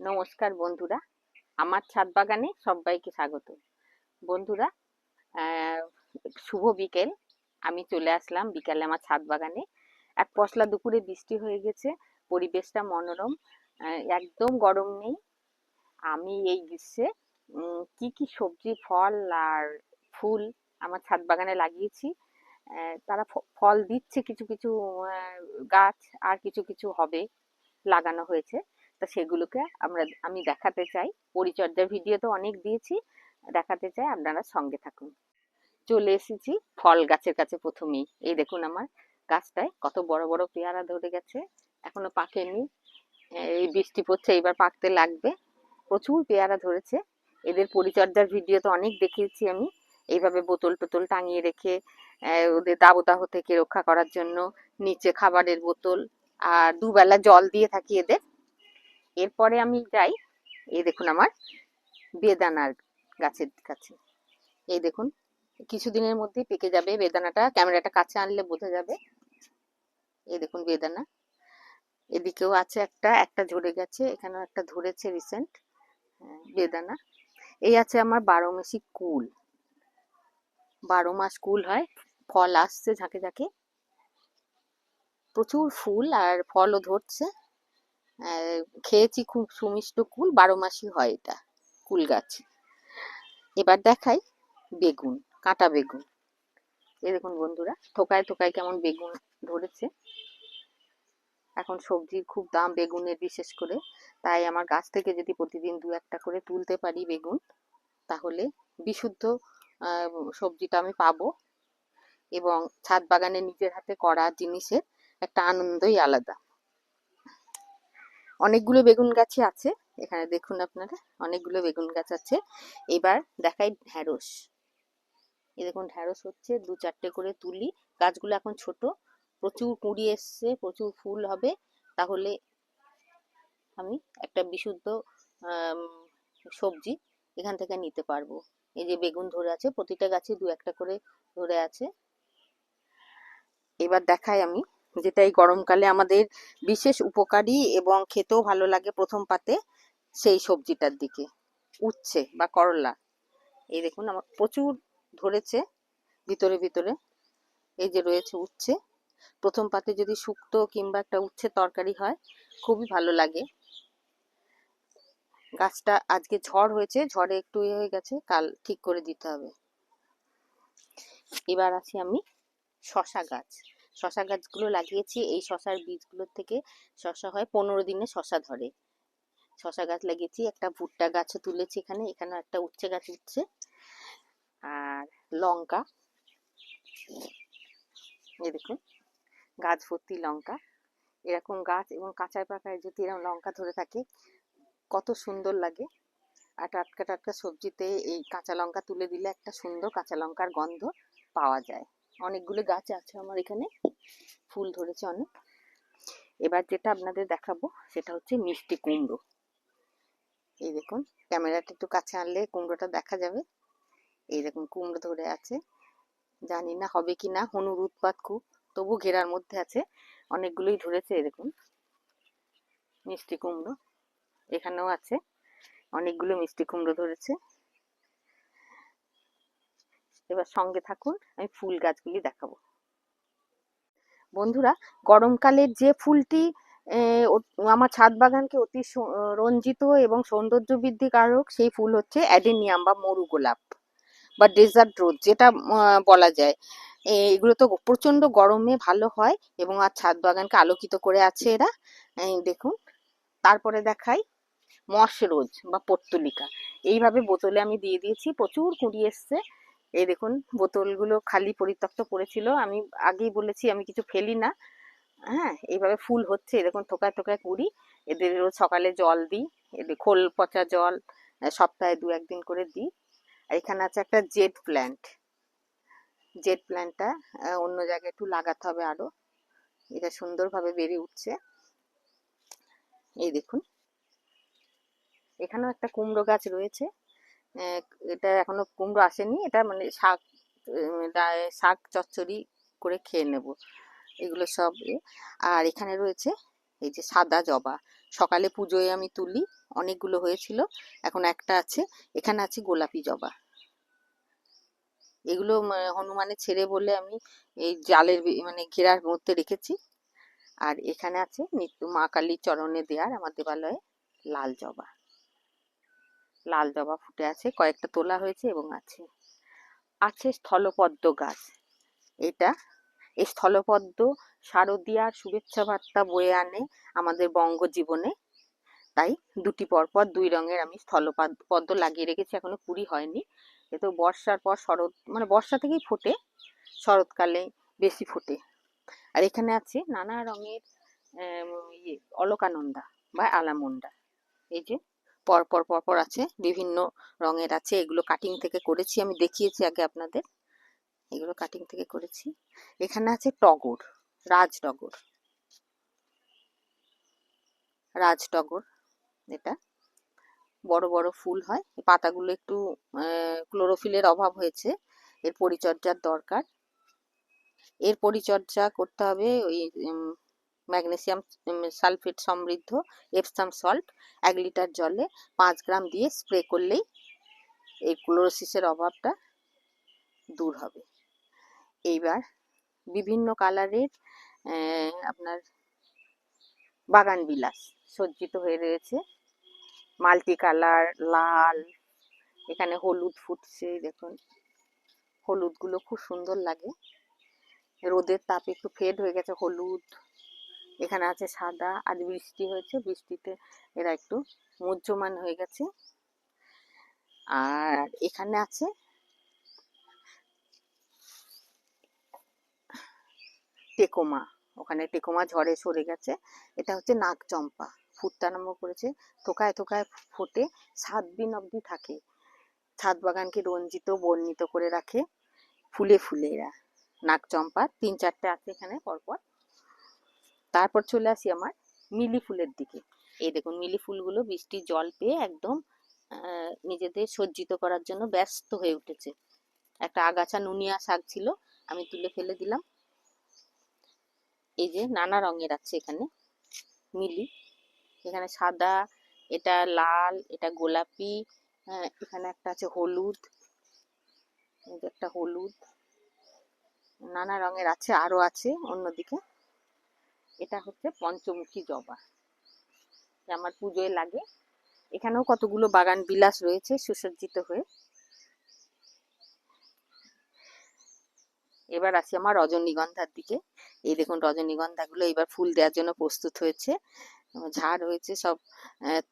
নমস্কার বন্ধুরা। আমার ছাদ বাগানে সবাইকে স্বাগত। বন্ধুরা শুভ বিকেল। আমি চলে আসলাম বিকালে আমার ছাদ বাগানে। এক পশলা দুপুরে বৃষ্টি হয়ে গেছে, পরিবেশটা মনোরম একদম গরম নেই। আমি এই গ্রীষ্মে কি কি সবজি, ফল আর ফুল আমার ছাদ বাগানে লাগিয়েছি। তারা ফল দিচ্ছে, কিছু কিছু গাছ আর কিছু কিছু হবে, লাগানো হয়েছে। তা সেগুলোকে আমরা, আমি দেখাতে চাই। পরিচর্যা ভিডিও তো অনেক দিয়েছি, দেখাতে চাই, আপনারা সঙ্গে থাকুন। চলে এসেছি ফল গাছের কাছে প্রথমেই। এই দেখুন আমার গাছটায় কত বড় বড় পেয়ারা ধরে গেছে, এখনও পাকেনি। এই বৃষ্টি পড়ছে এবার পাকতে লাগবে। প্রচুর পেয়ারা ধরেছে। এদের পরিচর্যার ভিডিও তো অনেক দেখিয়েছি আমি। এইভাবে বোতল টোতল টাঙিয়ে রেখে ওদের দাবদাহ থেকে রক্ষা করার জন্য নিচে খাবারের বোতল আর দুবেলা জল দিয়ে থাকি এদের। এরপরে আমি যাই, এই দেখুন আমার বেদানার গাছের কাছে। এই দেখুন, কিছুদিনের মধ্যে পেকে যাবে বেদানাটা, ক্যামেরাটা কাছে আনলে বোঝা যাবে। এই দেখুন বেদানা। এদিকেও আছে একটা একটা ঝরে গেছে, এখানেও একটা ধরেছে রিসেন্ট বেদানা। এই আছে আমার বারো মাসি কুল। বারো মাস কুল হয়, ফল আসছে ঝাঁকে ঝাঁকে। প্রচুর ফুল আর ফলও ধরছে। খেয়েছি খুব সুমিষ্ট কুল, বারো মাসই হয় এটা, কুল গাছ। এবার দেখাই বেগুন, কাঁটা বেগুন। এই দেখুন বন্ধুরা, থোকায় থোকায় কেমন বেগুন ধরেছে। এখন সবজির খুব দাম বেগুনের বিশেষ করে, তাই আমার গাছ থেকে যদি প্রতিদিন দু একটা করে তুলতে পারি বেগুন, তাহলে বিশুদ্ধ সবজিটা আমি পাবো। এবং ছাদ বাগানে নিজের হাতে করা জিনিসের একটা আনন্দই আলাদা। অনেকগুলো বেগুন গাছই আছে। এখানে দেখুন আপনারা, অনেকগুলো বেগুন গাছ আছে। এবার দেখাই ঢ্যাঁড়স। এই দেখুন, ঢ্যাঁড়স হচ্ছে দু চারটে করে তুলি। গাছগুলো এখন ছোট, প্রচুর কুঁড়ি এসছে, প্রচুর ফুল হবে। তাহলে আমি একটা বিশুদ্ধ সবজি এখান থেকে নিতে পারব। এই যে বেগুন ধরে আছে, প্রতিটা গাছে দু একটা করে ধরে আছে। এবার দেখাই আমি যেটা এই গরমকালে আমাদের বিশেষ উপকারী এবং খেতেও ভালো লাগে প্রথম পাতে, সেই সবজিটার দিকে। উচ্ছে বা করলা। এই দেখুন আমার প্রচুর ধরেছে ভিতরে ভিতরে। এই যে রয়েছে উচ্ছে। প্রথম পাতে যদি শুক্তো কিংবা একটা উচ্ছে তরকারি হয়, খুবই ভালো লাগে। গাছটা আজকে ঝড় হয়েছে, ঝড়ে একটু ইয়ে হয়ে গেছে, কাল ঠিক করে দিতে হবে। এবার আছি আমি শশা গাছ। শশা গাছগুলো লাগিয়েছি। এই শশার বীজগুলোর থেকে শশা হয় পনেরো দিনে শশা ধরে। শশা গাছ লাগিয়েছি, একটা ভুট্টা গাছও তুলেছি এখানে এখানে একটা উচ্ছে গাছ উঠছে। আর লঙ্কা। এই দেখুন, গাছ ভর্তি লঙ্কা। এরকম গাছ এবং কাঁচায় পাকায় যদি এরকম লঙ্কা ধরে থাকে, কত সুন্দর লাগে। আর টাটকা টাটকা সবজিতে এই কাঁচা লঙ্কা তুলে দিলে একটা সুন্দর কাঁচা লঙ্কার গন্ধ পাওয়া যায়। অনেকগুলো গাছ আছে আমার এখানে। ফুল ধরেছে অনেক। এবার যেটা আপনাদের দেখাবো, সেটা হচ্ছে মিষ্টি কুমড়ো। এই দেখুন, ক্যামেরাটা একটু কাছে আনলে কুমড়োটা দেখা যাবে। এই দেখুন, কুমড়ো ধরে আছে। জানি না হবে কি না, হনুর উৎপাত খুব, তবু ঘেরার মধ্যে আছে। অনেকগুলোই ধরেছে দেখুন। মিষ্টি কুমড়ো এখানেও আছে। অনেকগুলো মিষ্টি কুমড়ো ধরেছে। এবার সঙ্গে থাকুন, আমি ফুল গাছগুলি দেখাবো। বন্ধুরা, গরমকালের যে ফুলটি আমার ছাদ বাগানকে অতি রঞ্জিত এবং সৌন্দর্য বৃদ্ধি কারক সেই ফুল হচ্ছে অ্যাডেনিয়াম বা মরু গোলাপ বা ডেজার্ট রোজ যেটা বলা যায়। এগুলো তো প্রচণ্ড গরমে ভালো হয় এবং আর ছাদ বাগানকে আলোকিত করে আছে এরা। দেখুন, তারপরে দেখাই মশ রোজ বা পর্তুলিকা এইভাবে বোতলে আমি দিয়ে দিয়েছি, প্রচুর কুড়ি এসছে। এই দেখুন, বোতলগুলো খালি পরিত্যক্ত পড়েছিল আমি আগেই বলেছি, আমি কিছু ফেলি না। হ্যাঁ এইভাবে ফুল হচ্ছে। এরকম থোকায় থোকায় কুড়ি। এদের সকালে জল দিই। এদের খোল পচা জল সপ্তাহে দু একদিন করে দিই। আর এখানে আছে একটা জেড প্ল্যান্ট। জেড প্ল্যান্টটা অন্য জায়গায় একটু লাগাতে হবে আরও। এটা সুন্দরভাবে বেড়ে উঠছে। এই দেখুন। এখানেও একটা কুমড়ো গাছ রয়েছে। এটা এখনও কুমড়ো আসেনি। এটা মানে শাক শাক চচ্চড়ি করে খেয়ে নেব। এগুলো সব। আর এখানে রয়েছে এই যে সাদা জবা। সকালে পুজোয় আমি তুলি অনেকগুলো হয়েছিল এখন একটা আছে। এখানে আছে গোলাপি জবা। এগুলো উম, হনুমানের ছেড়ে বলে আমি এই জালের মানে ঘেরার মধ্যে রেখেছি। আর এখানে আছে নিত্য মা কালীর চরণে দেওয়ার আমার দেবালয়ে লাল জবা। লাল জবা ফুটে আছে, কয়েকটা তোলা হয়েছে এবং আছে। আছে স্থলপদ্ম গাছ। এটা এই স্থলপদ্ম শারদীয়ার শুভেচ্ছা বার্তা বয়ে আনে আমাদের বঙ্গ জীবনে তাই দুটি পরপর দুই রঙের আমি স্থলপদ, পদ্ম লাগিয়ে রেখেছি, এখনও কুড়ি হয়নি। এ তো বর্ষার পর শরৎ মানে বর্ষা থেকেই ফোটে, শরৎকালে বেশি ফোটে। আর এখানে আছে নানা রঙের ইয়ে অলকানন্দা বা আলামন্ডা। এই যে পরপর পরপর আছে, বিভিন্ন রঙের আছে, এগুলো কাটিং থেকে করেছি, আমি দেখিয়েছি আগে আপনাদের, এগুলো কাটিং থেকে করেছি। এখানে আছে টগর, রাজ টগর। রাজ টগর, এটা। বড় বড় ফুল হয় পাতাগুলো একটু ক্লোরোফিলের অভাব হয়েছে, এর পরিচর্যার দরকার। এর পরিচর্যা করতে হবে ওই ম্যাগনেসিয়াম সালফেট সমৃদ্ধ এপসাম সল্ট এক লিটার জলে পাঁচ গ্রাম দিয়ে স্প্রে করলেই এই ক্লোরোসিসের অভাবটা দূর হবে। এইবার বিভিন্ন কালারের আপনার বাগান বিলাস সজ্জিত হয়ে রয়েছে। মাল্টি কালার লাল, এখানে হলুদ ফুটছে, দেখুন। হলুদগুলো খুব সুন্দর লাগে। রোদের তাপে একটু ফেড হয়ে গেছে, হলুদ এখানে আছে সাদা আজ বৃষ্টি হয়েছে। বৃষ্টিতে এরা একটু মুহ্যমান হয়ে গেছে। আর এখানে আছে টেকোমা। ওখানে টেকোমা ঝড়ে সরে গেছে। এটা হচ্ছে নাক চম্পা ফুটতে করেছে। থোকায় থোকায় ফোটে সাত দিন অবধি থাকে। ছাদ বাগানকে রঞ্জিত, বর্ণিত করে রাখে ফুলে ফুলে এরা। নাক চম্পা তিন চারটে আছে এখানে পরপর। তারপর চলে আসি আমার মিলি ফুলের দিকে। এই দেখুন, মিলি ফুলগুলো বৃষ্টির জল পেয়ে একদম নিজেদের সজ্জিত করার জন্য ব্যস্ত হয়ে উঠেছে। একটা আগাছা নুনিয়া শাক ছিল, আমি তুলে ফেলে দিলাম। এই যে নানা রঙের আছে এখানে মিলি। এখানে সাদা, এটা লাল, এটা গোলাপি হ্যাঁ এখানে একটা আছে হলুদ একটা হলুদ। নানা রঙের আছে, আরও আছে অন্যদিকে। এটা হচ্ছে পঞ্চমুখী জবা। আমার পুজোয় লাগে। এখানেও কতগুলো বাগান বিলাস রয়েছে সুসজ্জিত হয়ে। এবার আসি আমার রজনীগন্ধার দিকে। এই দেখুন, রজনীগন্ধাগুলো এবার ফুল দেওয়ার জন্য প্রস্তুত হয়েছে। ঝাড় হয়েছে সব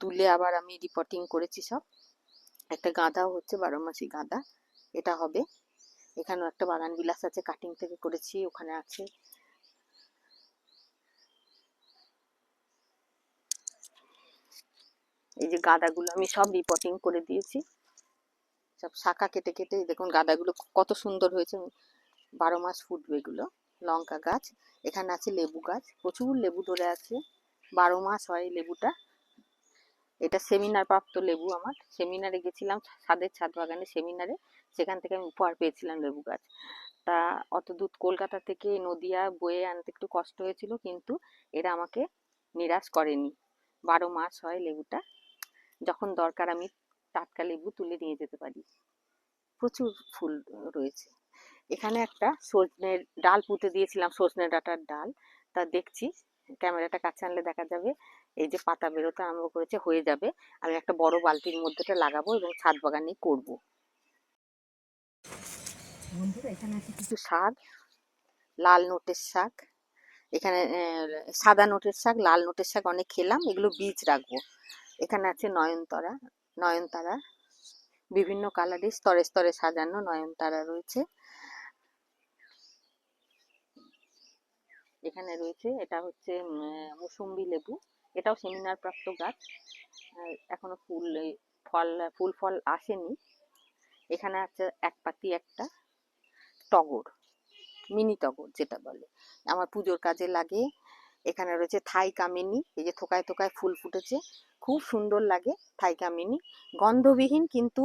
তুলে আবার আমি রিপোর্টিং করেছি সব। একটা গাঁদাও হচ্ছে, বারো মাসি গাঁদা। এটা হবে। এখানেও একটা বাগান বিলাস আছে কাটিং থেকে করেছি, ওখানে আছে। এই যে গাঁদাগুলো আমি সব রিপোর্টিং করে দিয়েছি। সব শাখা কেটে কেটে দেখুন গাঁদাগুলো কত সুন্দর হয়েছে। বারো মাস ফুটবে এগুলো। লঙ্কা গাছ, এখানে আছে লেবু গাছ, প্রচুর লেবু ধরে আছে। বারো মাস হয় লেবুটা। এটা সেমিনার প্রাপ্ত লেবু আমার। সেমিনারে গেছিলাম ছাদের ছাদ বাগানে সেমিনারে সেখান থেকে আমি উপহার পেয়েছিলাম লেবু গাছ। তা অত দূর কলকাতা থেকে নদিয়া বয়ে আনতে একটু কষ্ট হয়েছিল, কিন্তু এরা আমাকে নিরাশ করেনি। বারো মাস হয় লেবুটা। যখন দরকার আমি টাটকা লেবু তুলে নিয়ে যেতে পারি। প্রচুর ফুল রয়েছে। এখানে একটা সজনের ডাল পুঁতে দিয়েছিলাম, সজনে ডাটার ডাল। তা দেখছি, ক্যামেরাটা কাছে আনলে দেখা যাবে, এই যে পাতা বেরোতে আরম্ভ করেছে, হয়ে যাবে। আমি একটা বড় বালতির মধ্যেটা লাগাবো এবং ছাদ বাগানে করব। এখানে আছে কিছু শাক, লাল নোটের শাক। এখানে সাদা নোটের শাক, লাল নোটের শাক অনেক খেলাম। এগুলো বীজ রাখব। এখানে আছে নয়নতারা নয়নতারা। বিভিন্ন কালারের স্তরে স্তরে সাজানো নয়নতারা রয়েছে। এখানে রয়েছে, এটা হচ্ছে মুসুম্বি লেবু। এটাও সেমিনার প্রাপ্ত গাছ এখনও ফুল ফল ফুল ফল আসেনি। এখানে আছে এক পাতি একটা টগর, মিনি টগর যেটা বলে। আমার পুজোর কাজে লাগে। এখানে রয়েছে থাই কামিনী, এই যে থোকায় থোকায় ফুল ফুটেছে। খুব সুন্দর লাগে থাই কামিনী গন্ধবিহীন কিন্তু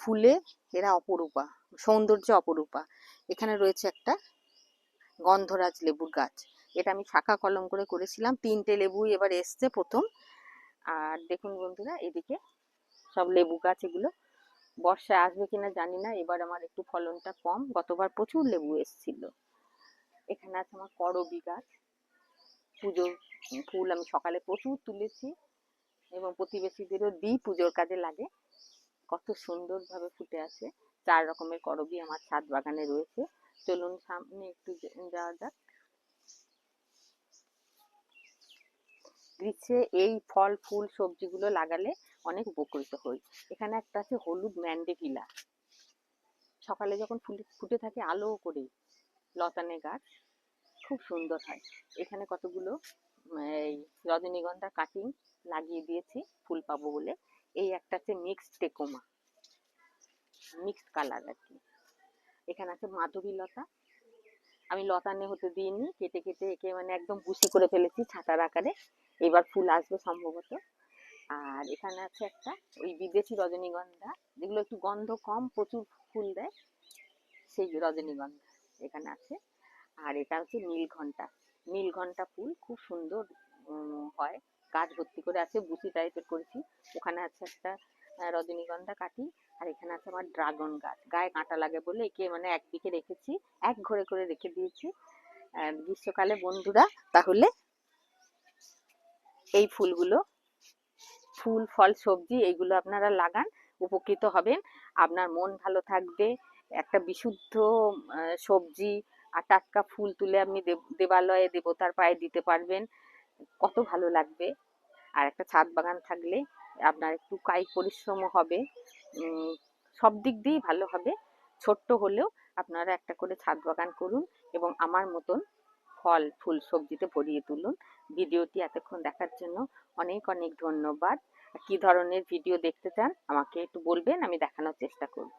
ফুলে এরা অপরূপা, সৌন্দর্য অপরূপা। এখানে রয়েছে একটা গন্ধরাজ লেবুর গাছ। এটা আমি শাখা কলম করে করেছিলাম। তিনটে লেবুই এবার এসছে প্রথম। আর দেখুন বন্ধুরা, এদিকে সব লেবু গাছ এগুলো। বর্ষায় আসবে কিনা জানি না, এবার আমার একটু ফলনটা কম। গতবার প্রচুর লেবু এসেছিল। এখানে আছে আমার করবি গাছ। পুজোর ফুল আমি সকালে প্রচুর তুলেছি। এবং প্রতিবেশীদেরও দিই, পুজোর কাজে লাগে। কত সুন্দরভাবে ফুটে আছে। চার রকমের করবি আমার ছাদ বাগানে রয়েছে। চলুন সামনে একটু যাওয়া যাক। গ্রীষ্মে এই ফল, ফুল, সবজিগুলো লাগালে অনেক উপকৃত হই। এখানে একটা আছে হলুদ ম্যান্ডেভিলা। সকালে যখন ফুল ফুটে থাকে আলো করে লতানে গাছ। খুব সুন্দর হয়। এখানে কতগুলো এই রজনীগন্ধা কাটিং লাগিয়ে দিয়েছি, ফুল পাবো বলে। এই একটা আছে মিক্সড টেকোমা মিক্সড কালার আর কি। এখানে আছে মাধবী লতা। আমি লতানে হতে দিইনি, কেটে কেটে একে মানে একদম বুসি করে ফেলেছি ছাতার আকারে। এবার ফুল আসবে সম্ভবত। আর এখানে আছে একটা, ওই বিদেশি রজনীগন্ধা, যেগুলো একটু গন্ধ কম, প্রচুর ফুল দেয়, সেই রজনীগন্ধা এখানে আছে। আর এটা হচ্ছে নীলঘণ্টা। নীলঘণ্টা ফুল খুব সুন্দর হয়। গাছ ভর্তি করে আছে বুসি টাইপের করেছি। ওখানে আছে একটা রজনীগন্ধা কাটি আর এখানে আছে আমার ড্রাগন গাছ। গায়ে কাঁটা লাগে বলে একে মানে একদিকে রেখেছি, এক ঘরে করে রেখে দিয়েছি। গ্রীষ্মকালে বন্ধুরা, তাহলে এই ফুলগুলো, ফুল, ফল, সবজি, এইগুলো আপনারা লাগান, উপকৃত হবেন। আপনার মন ভালো থাকবে, একটা বিশুদ্ধ সবজি, আর টাটকা ফুল তুলে আপনি দেব- দেবালয়ে দেবতার পায়ে দিতে পারবেন। কত ভালো লাগবে। আর একটা ছাদ বাগান থাকলে আপনার একটু কায়িক পরিশ্রমও হবে। সব দিক দিয়েই ভালো হবে। ছোট্ট হলেও আপনারা একটা করে ছাদ বাগান করুন এবং আমার মতন ফল, ফুল, সবজিতে ভরিয়ে তুলুন। ভিডিওটি এতক্ষণ দেখার জন্য অনেক অনেক ধন্যবাদ। কি ধরনের ভিডিও দেখতে চান আমাকে একটু বলবেন, আমি দেখানোর চেষ্টা করব।